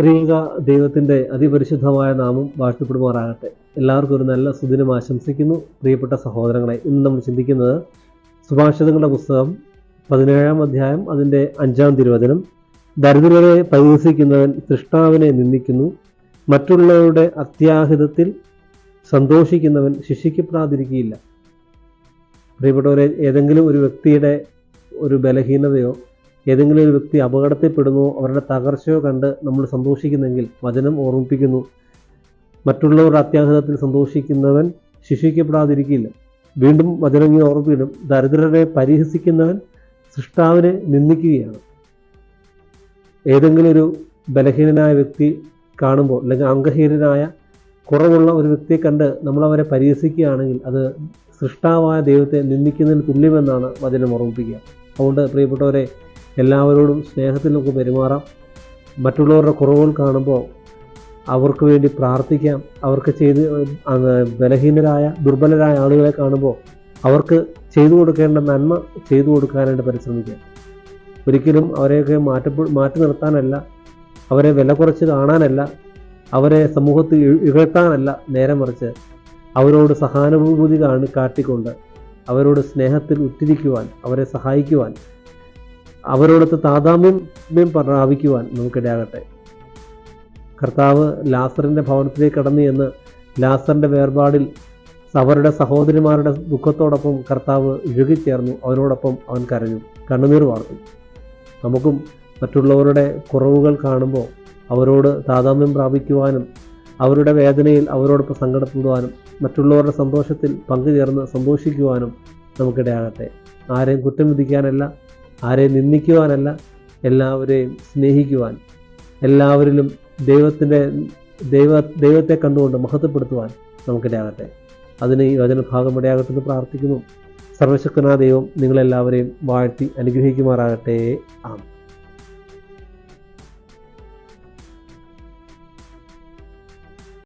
ത്രിക ദൈവത്തിന്റെ അതിപരിശുദ്ധമായ നാമം വാഴ്ത്തപ്പെടുമാറാകട്ടെ. എല്ലാവർക്കും ഒരു നല്ല സുദിനം ആശംസിക്കുന്നു. പ്രിയപ്പെട്ട സഹോദരങ്ങളെ ഇന്ന് നമ്മൾ ചിന്തിക്കുന്നത് സുഭാഷിതങ്ങളുടെ പുസ്തകം പതിനേഴാം അധ്യായം അതിന്റെ അഞ്ചാം തിരുവചനം. ദരിദ്രരെ പരിഹസിക്കുന്നവൻ സൃഷ്ടാവിനെ നിന്ദിക്കുന്നു. മറ്റുള്ളവരുടെ അത്യാഹിതത്തിൽ സന്തോഷിക്കുന്നവൻ ശിക്ഷിക്കപ്പെടാതിരിക്കുകയില്ല. പ്രിയപ്പെട്ടവരെ ഏതെങ്കിലും ഒരു വ്യക്തിയുടെ ഒരു ബലഹീനതയോ ഏതെങ്കിലും ഒരു വ്യക്തി അപകടത്തിൽപ്പെടുന്നോ അവരുടെ തകർച്ചയോ കണ്ട് നമ്മൾ സന്തോഷിക്കുന്നെങ്കിൽ വചനം ഓർമ്മിപ്പിക്കുന്നു. മറ്റുള്ളവരുടെ അത്യാഹിതത്തിൽ സന്തോഷിക്കുന്നവൻ ശിക്ഷിക്കപ്പെടാതിരിക്കില്ല. വീണ്ടും വചനം ഇങ്ങനെ ഓർമ്മിപ്പിക്കും ദരിദ്രരെ പരിഹസിക്കുന്നവൻ സൃഷ്ടാവിനെ നിന്ദിക്കുകയാണ്. ഏതെങ്കിലും ഒരു ബലഹീനനായ വ്യക്തി കാണുമ്പോൾ അല്ലെങ്കിൽ അംഗഹീനനായ കുറവുള്ള ഒരു വ്യക്തിയെ കണ്ട് നമ്മളവരെ പരിഹസിക്കുകയാണെങ്കിൽ അത് സൃഷ്ടാവായ ദൈവത്തെ നിന്ദിക്കുന്നതിന് തുല്യമെന്നാണ് വചനം ഓർമ്മിപ്പിക്കുക. അതുകൊണ്ട് പ്രിയപ്പെട്ടവരെ എല്ലാവരോടും സ്നേഹത്തിൽ നമുക്ക് പെരുമാറാം. മറ്റുള്ളവരുടെ കുറവുകൾ കാണുമ്പോൾ അവർക്ക് വേണ്ടി പ്രാർത്ഥിക്കാം. അവർക്ക് ചെയ്ത് ബലഹീനരായ ദുർബലരായ ആളുകളെ കാണുമ്പോൾ അവർക്ക് ചെയ്തു കൊടുക്കേണ്ട നന്മ ചെയ്തു കൊടുക്കാനായിട്ട് പരിശ്രമിക്കാം. ഒരിക്കലും അവരെയൊക്കെ മാറ്റപ്പെ മാറ്റി നിർത്താനല്ല അവരെ വില കുറച്ച് കാണാനല്ല അവരെ സമൂഹത്തിൽ ഇകഴ്ത്താനല്ല നേരെ മറിച്ച് അവരോട് സഹാനുഭൂതി കാണി കാട്ടിക്കൊണ്ട് അവരോട് സ്നേഹത്തിൽ ഉറ്റിരിക്കുവാൻ അവരെ സഹായിക്കുവാൻ അവരോടൊത്ത് താതാമ്യം പ്രാപിക്കുവാൻ നമുക്കിടയാകട്ടെ. കർത്താവ് ലാസറിന്റെ ഭവനത്തിലേക്ക് കടന്നു എന്ന് ലാസറിന്റെ വേർപാടിൽ അവരുടെ സഹോദരിമാരുടെ ദുഃഖത്തോടൊപ്പം കർത്താവ് ഇഴുകിച്ചേർന്നു. അവനോടൊപ്പം അവൻ കരഞ്ഞു. കണ്ണുനീർ വാർത്തു. നമുക്കും മറ്റുള്ളവരുടെ കുറവുകൾ കാണുമ്പോൾ അവരോട് താതാമ്യം പ്രാപിക്കുവാനും അവരുടെ വേദനയിൽ അവരോടൊപ്പം സങ്കടപ്പെടുവാനും മറ്റുള്ളവരുടെ സന്തോഷത്തിൽ പങ്കുചേർന്ന് സന്തോഷിക്കുവാനും നമുക്കിടയാകട്ടെ. ആരെയും കുറ്റം വിധിക്കാനല്ല ആരെയും നിന്ദിക്കുവാനല്ല എല്ലാവരെയും സ്നേഹിക്കുവാൻ എല്ലാവരിലും ദൈവത്തിന്റെ ദൈവ ദൈവത്തെ കണ്ടുകൊണ്ട് മഹത്വപ്പെടുത്തുവാൻ നമുക്കിടയാകട്ടെ. അതിന് ഈ വചനഭാഗം ഇടയാകട്ടെ എന്ന് പ്രാർത്ഥിക്കുന്നു. സർവശക്തനായ ദൈവം നിങ്ങളെല്ലാവരെയും വാഴ്ത്തി അനുഗ്രഹിക്കുമാറാകട്ടെ. ആം